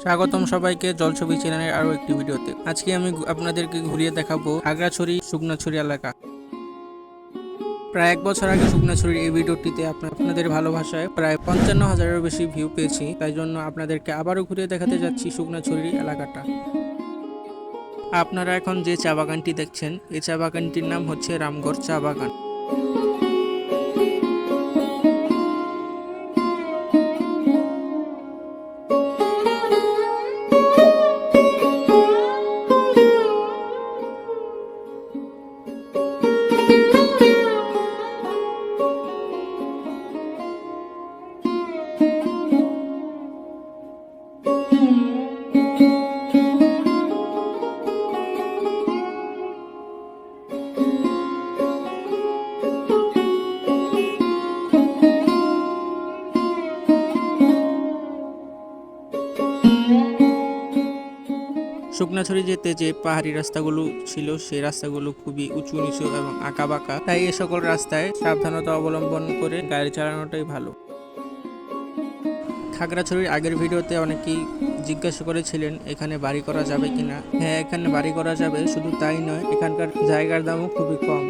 স্বাগতম সবাইকে জলছবি চ্যানেলের আরও একটি ভিডিওতে। আজকে আমি আপনাদেরকে ঘুরিয়ে দেখাবো আগ্রাছড়ি শুকনাছড়ি এলাকা। প্রায় এক বছর আগে শুকনাছড়ির এই ভিডিওটিতে আপনা- আপনাদের ভালোবাসায় প্রায় পঞ্চান্ন হাজারেরও বেশি ভিউ পেয়েছি, তাই জন্য আপনাদেরকে আবারও ঘুরিয়ে দেখাতে যাচ্ছি শুকনাছড়ির এলাকাটা। আপনারা এখন যে চা বাগানটি দেখছেন, এই চা বাগানটির নাম হচ্ছে রামগড় চা বাগান। শুকনাছড়ি যেতে যে পাহাড়ি রাস্তাগুলো ছিল, সেই রাস্তাগুলো খুবই উঁচু, নিচু এবং আঁকা বাঁকা তাই এ সকল রাস্তায় সাবধানতা অবলম্বন করে গাড়ি চালানোটাই ভালো। খাগড়াছড়ির আগের ভিডিওতে অনেকেই জিজ্ঞাসা করেছিলেন, এখানে বাড়ি করা যাবে কিনা? হ্যাঁ এখানে বাড়ি করা যাবে, শুধু তাই নয়, এখানকার জায়গার দামও খুবই কম।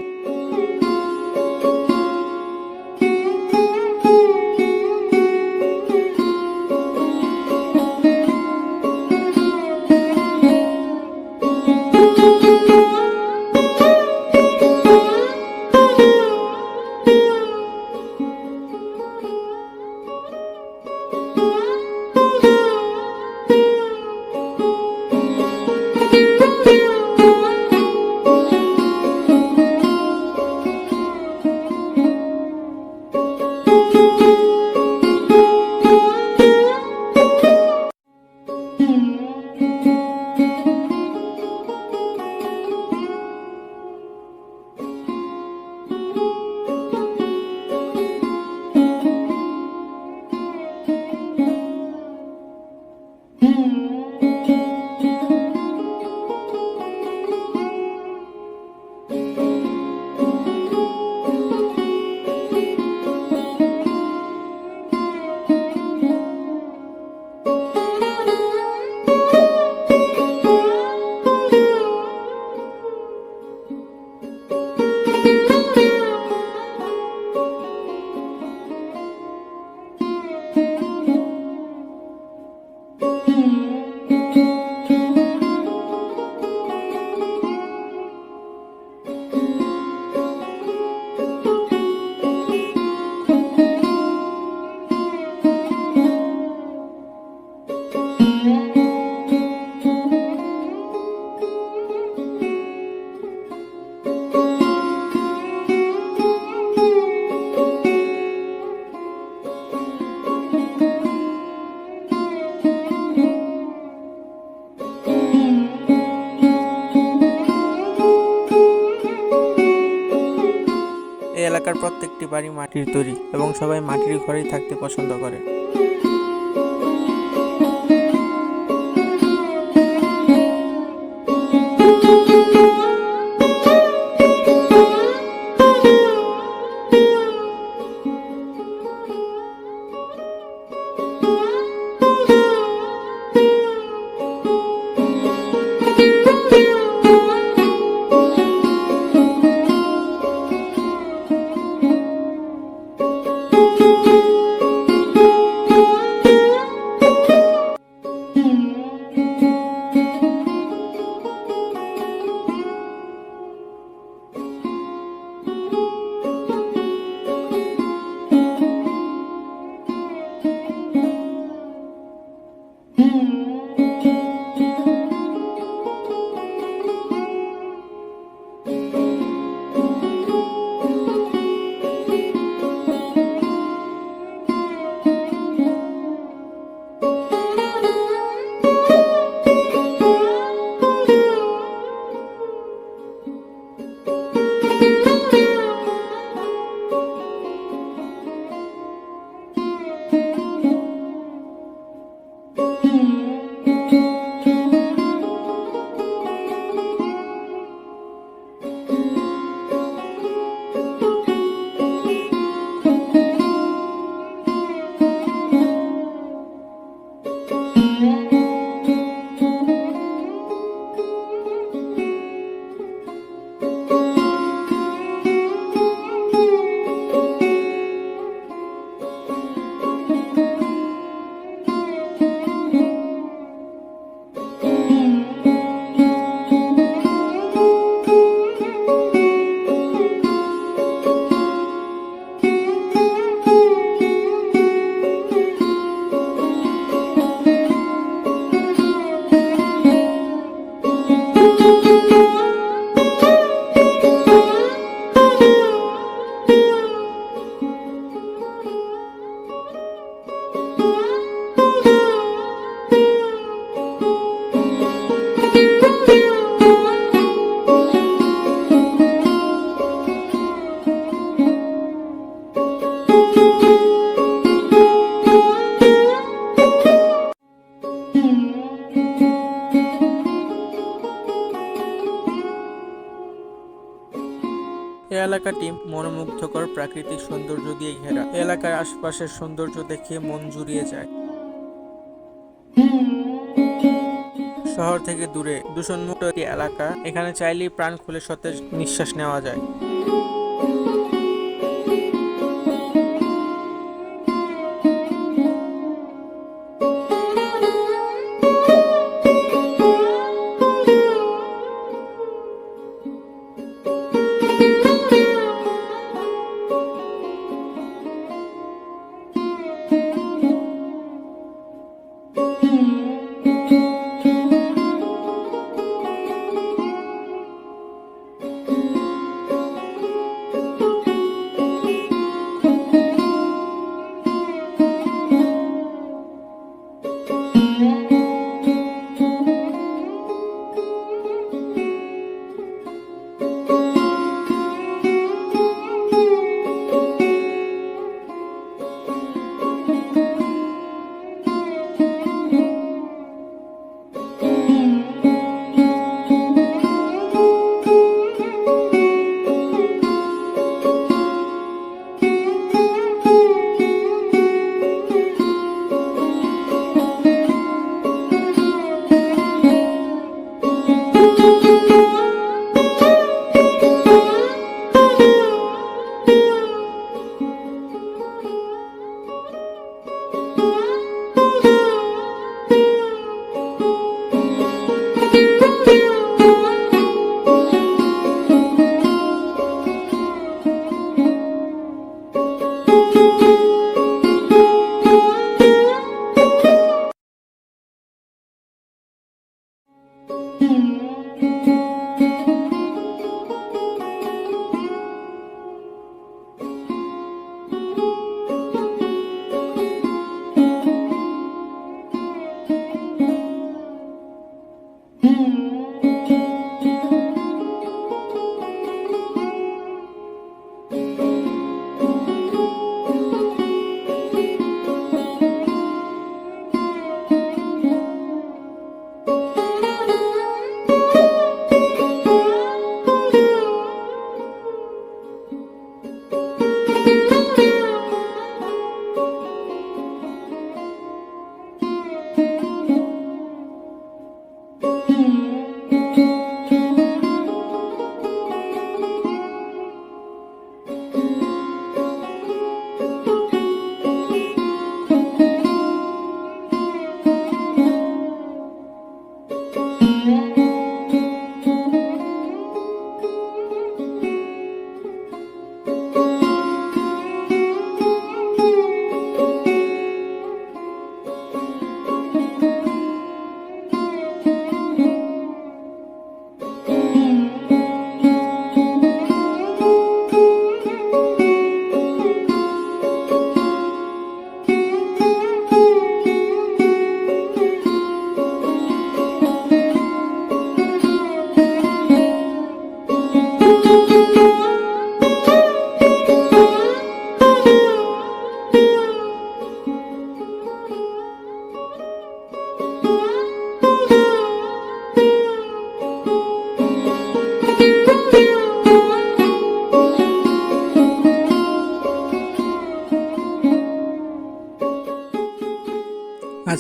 এই প্রত্যেকটি বাড়ি মাটির তৈরি এবং সবাই মাটির ঘরেই থাকতে পছন্দ করে। এলাকাটি মনোমুগ্ধকর প্রাকৃতিক সৌন্দর্য দিয়ে ঘেরা। এলাকার আশপাশের সৌন্দর্য দেখে মন জুড়িয়ে যায়। শহর থেকে দূরে দূষণমুক্ত একটি এলাকা, এখানে চাইলেই প্রাণ খুলে সতেজ নিঃশ্বাস নেওয়া যায়।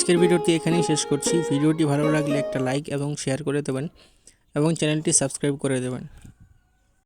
আজকের ভিডিওটি এখানেই শেষ করছি। ভিডিওটি ভালো লাগলে একটা লাইক এবং শেয়ার করে দেবেন এবং চ্যানেলটি সাবস্ক্রাইব করে দেবেন।